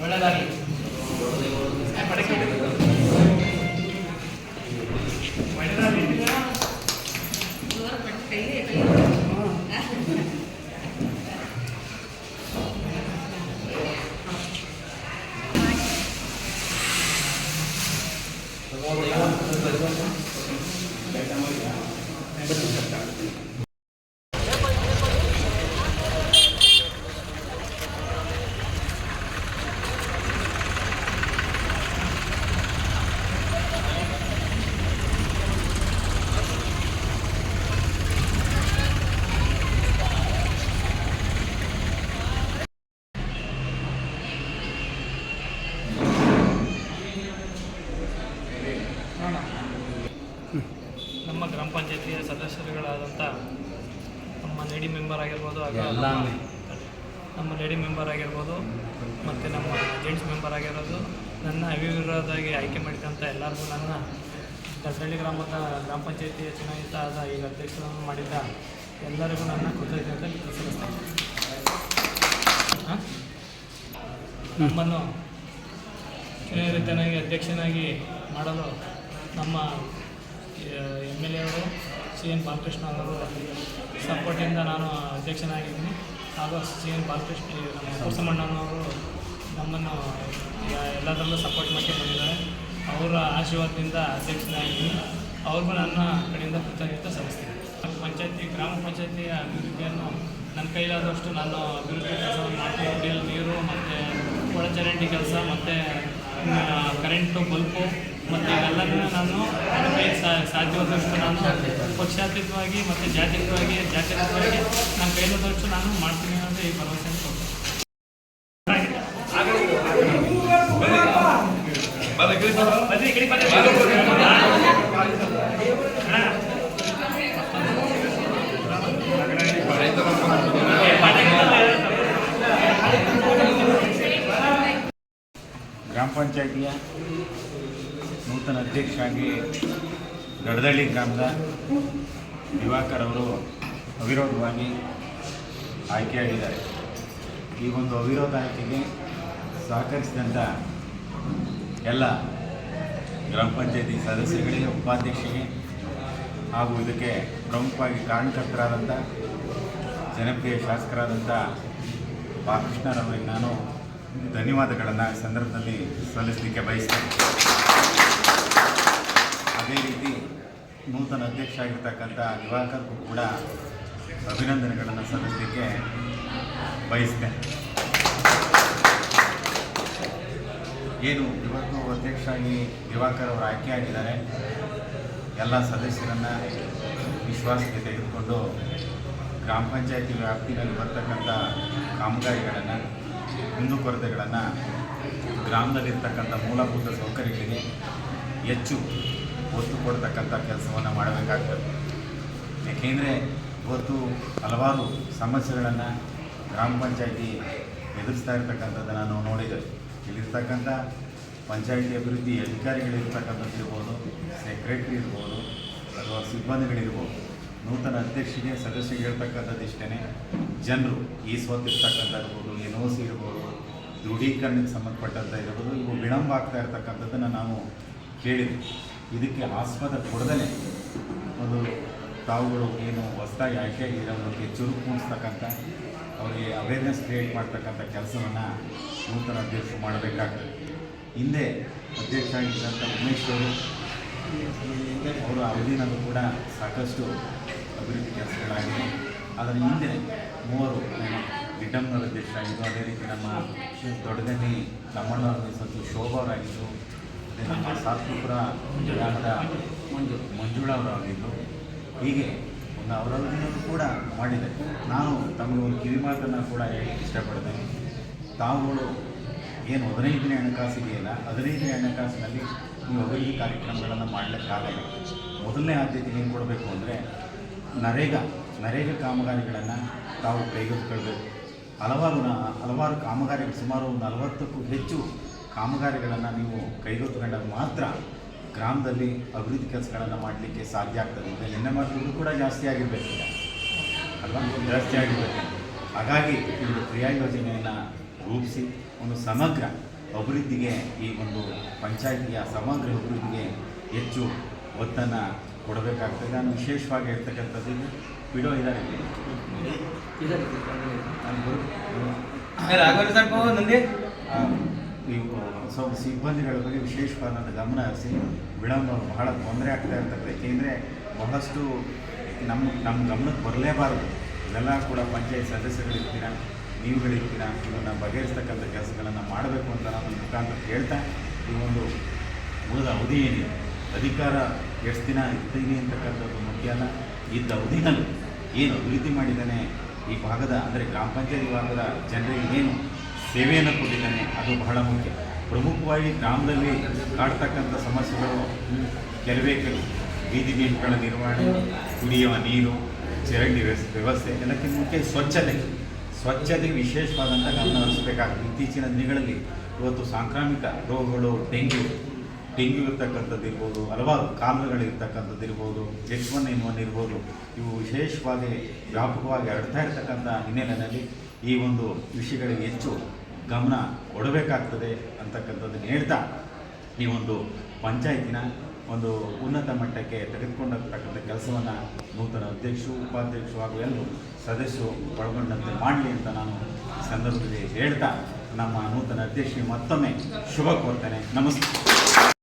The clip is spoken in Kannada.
വെള്ളതാക്കി ಪಂಚಾಯತಿಯ ಸದಸ್ಯರುಗಳಾದಂಥ ನಮ್ಮ ಲೇಡಿ ಮೆಂಬರ್ ಆಗಿರ್ಬೋದು ಹಾಗೆ ನಮ್ಮ- ಲೇಡಿ ಮೆಂಬರ್ ಆಗಿರ್ಬೋದು ಮತ್ತು ನಮ್ಮ ಜೆಂಟ್ಸ್ ಮೆಂಬರ್ ಆಗಿರೋದು ನನ್ನ ಅವಿರೋಧವಾಗಿ ಆಯ್ಕೆ ಮಾಡಿದಂಥ ಎಲ್ಲರಿಗೂ ನನ್ನ ದಸಳ್ಳಿ ಗ್ರಾಮದ ಗ್ರಾಮ ಪಂಚಾಯತಿಯ ಚುನಾಯಿತ ಆದ ಈಗ ಅಧ್ಯಕ್ಷರನ್ನು ಮಾಡಿದ್ದ ಎಲ್ಲರಿಗೂ ನನ್ನ ಕೃತಜ್ಞತೆ ಸಲ್ಲಿಸ್ತೇನೆ? ನಮ್ಮನ್ನು ಚುನಾಯಿತನಾಗಿ ಅಧ್ಯಕ್ಷನಾಗಿ ಮಾಡಲು ನಮ್ಮ ಎಂ ಎಲ್ ಎ ಅವರು ಸಿ ಎನ್ ಬಾಲಕೃಷ್ಣ ಅವರು ಸಪೋರ್ಟಿಂದ ನಾನು ಅಧ್ಯಕ್ಷನಾಗಿದ್ದೀನಿ. ಹಾಗೂ ಸಿ ಎನ್ ಬಾಲಕೃಷ್ಣ ನಮ್ಮ ಕುರ್ಸಮಣ್ಣನವರು ನಮ್ಮನ್ನು ಎಲ್ಲದರಲ್ಲೂ ಸಪೋರ್ಟ್ ಮಾಡ್ಕೊಂಡು ಬಂದಿದ್ದಾರೆ. ಅವರ ಆಶೀರ್ವಾದದಿಂದ ಅಧ್ಯಕ್ಷನಾಗಿದ್ದೀನಿ. ಅವ್ರಿಗೂ ನನ್ನ ಕಡೆಯಿಂದ ಕೃತಜ್ಞತೆ ಸಲ್ಲಿಸ್ತೀನಿ. ಪಂಚಾಯತಿ, ಗ್ರಾಮ ಪಂಚಾಯತಿಯ ಅಭಿವೃದ್ಧಿಯನ್ನು ನನ್ನ ಕೈಲಾದಷ್ಟು ನಾನು ಅಭಿವೃದ್ಧಿ ಕೆಲಸವನ್ನು ಮಾಡ್ತೀನಿ. ನೀರು ಮತ್ತು ಒಳಚರಂಡಿ ಕೆಲಸ ಮತ್ತು ಕರೆಂಟು ಬಲ್ಪು ಮತ್ತು ಇವೆಲ್ಲದನ್ನು ನಾನು ಸಾಧ್ಯವಾದಷ್ಟು ನಾನು ಪಕ್ಷಾತೀತವಾಗಿ ಮತ್ತು ಜಾತ್ಯತೀತವಾಗಿ ಜಾತ್ಯತೀತವಾಗಿ ನನ್ನ ಕೈಲಾದಷ್ಟು ನಾನು ಮಾಡ್ತೀನಿ ಅಂತ ಈ ಭರವಸೆಯನ್ನು ಕೊಡ್ತೀನಿ ಬನ್ನಿ, ಈ ಕಡೆ ಬನ್ನಿ. ಗ್ರಾಮ ಪಂಚಾಯಿತಿಯ ನೂತನ ಅಧ್ಯಕ್ಷರಾಗಿ ಗಡದಳ್ಳಿ ಗ್ರಾಮದ ದಿವಾಕರ್ ಅವರು ಅವಿರೋಧವಾಗಿ ಆಯ್ಕೆಯಾಗಿದ್ದಾರೆ. ಈ ಒಂದು ಅವಿರೋಧ ಆಯ್ಕೆಗೆ ಸಹಕರಿಸಿದಂಥ ಎಲ್ಲ ಗ್ರಾಮ ಪಂಚಾಯತಿ ಸದಸ್ಯರಿಗೆ, ಉಪಾಧ್ಯಕ್ಷರಿಗೆ ಹಾಗೂ ಇದಕ್ಕೆ ಪ್ರಮುಖವಾಗಿ ಕಾರಣಕರ್ತರಾದಂಥ ಜನಪ್ರಿಯ ಶಾಸಕರಾದಂಥ ಬಾಲಕೃಷ್ಣರವರಿಗೆ ನಾನು ಧನ್ಯವಾದಗಳನ್ನು ಸಂದರ್ಭದಲ್ಲಿ ಸಲ್ಲಿಸಲಿಕ್ಕೆ ಬಯಸ್ತೇನೆ. ಅದೇ ರೀತಿ ನೂತನ ಅಧ್ಯಕ್ಷ ಆಗಿರ್ತಕ್ಕಂಥ ದಿವಾಕರ್ಗೂ ಕೂಡ ಅಭಿನಂದನೆಗಳನ್ನು ಸಲ್ಲಿಸಲಿಕ್ಕೆ ಬಯಸ್ತೇನೆ. ಏನು ಇವತ್ತು ಅಧ್ಯಕ್ಷರಾಗಿ ದಿವಾಕರ್ ಅವರು ಆಯ್ಕೆಯಾಗಿದ್ದಾರೆ ಎಲ್ಲ ಸದಸ್ಯರನ್ನು ವಿಶ್ವಾಸಕ್ಕೆ ತೆಗೆದುಕೊಂಡು ಗ್ರಾಮ ಪಂಚಾಯತಿ ವ್ಯಾಪ್ತಿಯಲ್ಲಿ ಬರ್ತಕ್ಕಂಥ ಕಾಮಗಾರಿಗಳನ್ನು ಕುಂದುಕೊರತೆಗಳನ್ನು ಗ್ರಾಮದಲ್ಲಿರ್ತಕ್ಕಂಥ ಮೂಲಭೂತ ಸೌಕರ್ಯಗಳಿಗೆ ಹೆಚ್ಚು ಒತ್ತು ಕೊಡ್ತಕ್ಕಂಥ ಕೆಲಸವನ್ನು ಮಾಡಬೇಕಾಗ್ತದೆ. ಯಾಕೆಂದರೆ ಇವತ್ತು ಹಲವಾರು ಸಮಸ್ಯೆಗಳನ್ನು ಗ್ರಾಮ ಪಂಚಾಯಿತಿ ಎದುರಿಸ್ತಾ ಇರ್ತಕ್ಕಂಥದ್ದನ್ನು ನಾವು ನೋಡಿದ್ದೇವೆ ಇಲ್ಲಿರ್ತಕ್ಕಂಥ ಪಂಚಾಯಿತಿ ಅಭಿವೃದ್ಧಿ ಅಧಿಕಾರಿಗಳಿರ್ತಕ್ಕಂಥದ್ದು ಇರ್ಬೋದು ಸೆಕ್ರೆಟ್ರಿ ಇರ್ಬೋದು, ಅಥವಾ ಸಿಬ್ಬಂದಿಗಳಿರ್ಬೋದು ನೂತನ ಅಧ್ಯಕ್ಷರಿಗೆ, ಸದಸ್ಯರಿಗೆ ಹೇಳ್ತಕ್ಕಂಥದ್ದು ಇಷ್ಟೇ ಜನರು ಈ ಸ್ವತ್ತು ಇರ್ಬೋದು ಎನ್ ಒ ಸಿ ಇರ್ಬೋದು, ದೃಢೀಕರಣಕ್ಕೆ ಸಂಬಂಧಪಟ್ಟಂಥ ಇರ್ಬೋದು, ಇವು ವಿಳಂಬ ಆಗ್ತಾ ಇರ್ತಕ್ಕಂಥದ್ದನ್ನು ನಾವು ಕೇಳಿದ್ವಿ ಇದಕ್ಕೆ ಆಸ್ಪದ ಕೊಡದಲೇ ಒಂದು ತಾವುಗಳು ಏನು ಹೊಸದಾಗಿ ಆಯ್ಕೆ ಇರೋದಕ್ಕೆ ಚುರುಕು ಮೂಡಿಸ್ತಕ್ಕಂಥ, ಅವರಿಗೆ ಅವೇರ್ನೆಸ್ ಕ್ರಿಯೇಟ್ ಮಾಡ್ತಕ್ಕಂಥ ಕೆಲಸವನ್ನು ನೂತನ ಅಧ್ಯಕ್ಷರು ಮಾಡಬೇಕಾಗ್ತದೆ. ಹಿಂದೆ ಅಧ್ಯಕ್ಷ ಆಗಿದ್ದಂಥ ಉಮೇಶ್ ಅವರು ಅವರ ಅವಧಿನಲ್ಲೂ ಕೂಡ ಸಾಕಷ್ಟು ಅಭಿವೃದ್ಧಿ ಕೆಲಸಗಳಾಗಿವೆ. ಅದರ ಹಿಂದೆ ಮೂವರು ಗಿಡ್ಡಮ್ಮನವರ ಅಧ್ಯಕ್ಷರಾಗಿದ್ದು ಅದೇ ರೀತಿ ನಮ್ಮ ದೊಡ್ಡದಲ್ಲಿ ತಮ್ಮಣ್ಣವರ ಸ್ವಲ್ಪ ಶೋಭಾ ಅವರಾಗಿದ್ದು ಸಾತ್ಪುರ ಮಂಜು ಮಂಜುಳಾ ಅವರಾಗಿದ್ದು ಹೀಗೆ ಒಂದು ಅವರವಧಿನಲ್ಲೂ ಕೂಡ ಮಾಡಿದೆ. ನಾನು ತಮಗೆ ಒಂದು ಕಿವಿಮಾತನ್ನು ಕೂಡ ಹೇಳಿ ಇಷ್ಟಪಡ್ತೇನೆ. ತಾವುಗಳು ಏನು ಹದಿನೈದನೇ ಹಣಕಾಸು ಇದೆಯಲ್ಲ ಹದಿನೈದನೇ ಹಣಕಾಸಿನಲ್ಲಿ ನೀವು ಅಭಿವೃದ್ಧಿ ಕಾರ್ಯಕ್ರಮಗಳನ್ನು ಮಾಡಲಿಕ್ಕಾಗಲ್ಲ. ಮೊದಲನೇ ಆದ್ಯತೆ ಏನು ಕೊಡಬೇಕು ಅಂದರೆ, ನರೇಗಾ ನರೇಗಾ ಕಾಮಗಾರಿಗಳನ್ನು ತಾವು ಕೈಗೆತ್ತಿಕೊಳ್ಬೇಕು. ಹಲವಾರು ಹಲವಾರು ಕಾಮಗಾರಿಗಳು ಸುಮಾರು ಒಂದು ನಲವತ್ತಕ್ಕೂ ಹೆಚ್ಚು ಕಾಮಗಾರಿಗಳನ್ನು ನೀವು ಕೈಗೆತ್ತಿಕೊಂಡಾಗ ಮಾತ್ರ ಗ್ರಾಮದಲ್ಲಿ ಅಭಿವೃದ್ಧಿ ಕೆಲಸಗಳನ್ನು ಮಾಡಲಿಕ್ಕೆ ಸಾಧ್ಯ ಆಗ್ತದೆ. ಈಗ ಎನ್ ಎಂ ಆರ್ ಕೂಡ ಜಾಸ್ತಿ ಆಗಿರಬೇಕು ಅಲ್ವಾ? ಜಾಸ್ತಿ ಆಗಿರಬೇಕು. ಹಾಗಾಗಿ ಒಂದು ಕ್ರಿಯಾ ಯೋಜನೆಯನ್ನು ರೂಪಿಸಿ ಒಂದು ಸಮಗ್ರ ಅಭಿವೃದ್ಧಿಗೆ ಈ ಒಂದು ಪಂಚಾಯಿತಿಯ ಸಮಗ್ರ ಅಭಿವೃದ್ಧಿಗೆ ಹೆಚ್ಚು ಒತ್ತನ್ನು ಕೊಡಬೇಕಾಗ್ತದೆ. ನಾನು ವಿಶೇಷವಾಗಿ ಇರ್ತಕ್ಕಂಥದ್ದು ಇದು. ವಿಡೋ ಇದ್ದಾರೆ ನಂದಿ. ನೀವು ಸ್ವಲ್ಪ ಸಿಬ್ಬಂದಿಗಳ ಬಗ್ಗೆ ವಿಶೇಷವಾದಂಥ ಗಮನ ಹರಿಸಿ ವಿಳಂಬ ಬಹಳ ತೊಂದರೆ ಆಗ್ತಾ ಇರ್ತಕ್ಕಂಥ ಏಕೆಂದರೆ ಬಹಳಷ್ಟು ನಮ್ಮ ನಮ್ಮ ಗಮನಕ್ಕೆ ಬರಲೇಬಾರದು. ಇದೆಲ್ಲ ಕೂಡ ಪಂಚಾಯತ್ ಸದಸ್ಯಗಳಿರ್ತೀರ ನೀವುಗಳಿರ್ತೀರ ಇದನ್ನು ಬಗೆಹರಿಸ್ತಕ್ಕಂಥ ಕೆಲಸಗಳನ್ನು ಮಾಡಬೇಕು ಅಂತ ನಾನು ಮುಖಾಂತರ ಕೇಳ್ತಾ ಈ ಒಂದು ಉಳಿದ ಅವಧಿ ಏನಿದೆ? ಅಧಿಕಾರ ಎಷ್ಟು ದಿನ ಇರ್ತೀನಿ ಅಂತಕ್ಕಂಥದ್ದು ಮುಖ್ಯ ಅಲ್ಲ. ಇದ್ದ ಅವಧಿನಲ್ಲಿ ಏನು ಅಭಿವೃದ್ಧಿ ಮಾಡಿದ್ದಾನೆ? ಈ ಭಾಗದ, ಅಂದರೆ ಗ್ರಾಮ ಪಂಚಾಯತ್ ಭಾಗದ ಜನರಿಗೆ ಏನು ಸೇವೆಯನ್ನು ಕೊಟ್ಟಿದ್ದಾನೆ? ಅದು ಬಹಳ ಮುಖ್ಯ. ಪ್ರಮುಖವಾಗಿ ಗ್ರಾಮದಲ್ಲಿ ಕಾಡ್ತಕ್ಕಂಥ ಸಮಸ್ಯೆಗಳು ಕೆಲವೇ ಕೆಲವು. ಬೀದಿ ದೀಪಗಳ ನಿರ್ವಹಣೆ, ಕುಡಿಯುವ ನೀರು, ಚರಂಡಿ ವ್ಯವಸ್ಥೆ ಎಲ್ಲಕ್ಕಿಂತ ಮುಖ್ಯ ಸ್ವಚ್ಛತೆ. ಸ್ವಚ್ಛತೆಗೆ ವಿಶೇಷವಾದಂಥ ಗಮನ ಹರಿಸಬೇಕಾಗುತ್ತೆ. ಇತ್ತೀಚಿನ ದಿನಗಳಲ್ಲಿ ಇವತ್ತು ಸಾಂಕ್ರಾಮಿಕ ರೋಗಗಳು, ಡೆಂಗ್ಯೂ ಡೆಂಗ್ಯೂ ಇರ್ತಕ್ಕಂಥದ್ದು ಇರ್ಬೋದು, ಹಲವಾರು ಕಾಲುಗಳಿರ್ತಕ್ಕಂಥದ್ದು ಇರ್ಬೋದು, ಎಚ್ ಒನ್ ಇರ್ಬೋದು, ಇವು ವಿಶೇಷವಾಗಿ ವ್ಯಾಪಕವಾಗಿ ಹರಡ್ತಾ ಇರ್ತಕ್ಕಂಥ ಹಿನ್ನೆಲೆಯಲ್ಲಿ ಈ ಒಂದು ವಿಷಯಗಳಿಗೆ ಹೆಚ್ಚು ಗಮನ ಕೊಡಬೇಕಾಗ್ತದೆ ಅಂತಕ್ಕಂಥದ್ದನ್ನು ಹೇಳ್ತಾ ಈ ಒಂದು ಪಂಚಾಯತಿನ ಒಂದು ಉನ್ನತ ಮಟ್ಟಕ್ಕೆ ತೆಗೆದುಕೊಂಡತಕ್ಕಂಥ ಕೆಲಸವನ್ನು ನೂತನ ಅಧ್ಯಕ್ಷರು, ಉಪಾಧ್ಯಕ್ಷರು ಹಾಗೂ ಎಲ್ಲರೂ ಸದಸ್ಯರು ಒಳಗೊಂಡಂತೆ ಮಾಡಲಿ ಅಂತ ನಾನು ಸಂದರ್ಭದಲ್ಲಿ ಹೇಳ್ತಾ ನಮ್ಮ ನೂತನ ಅಧ್ಯಕ್ಷರಿಗೆ ಮತ್ತೊಮ್ಮೆ ಶುಭ ಕೋರ್ತೇನೆ. ನಮಸ್ತೆ.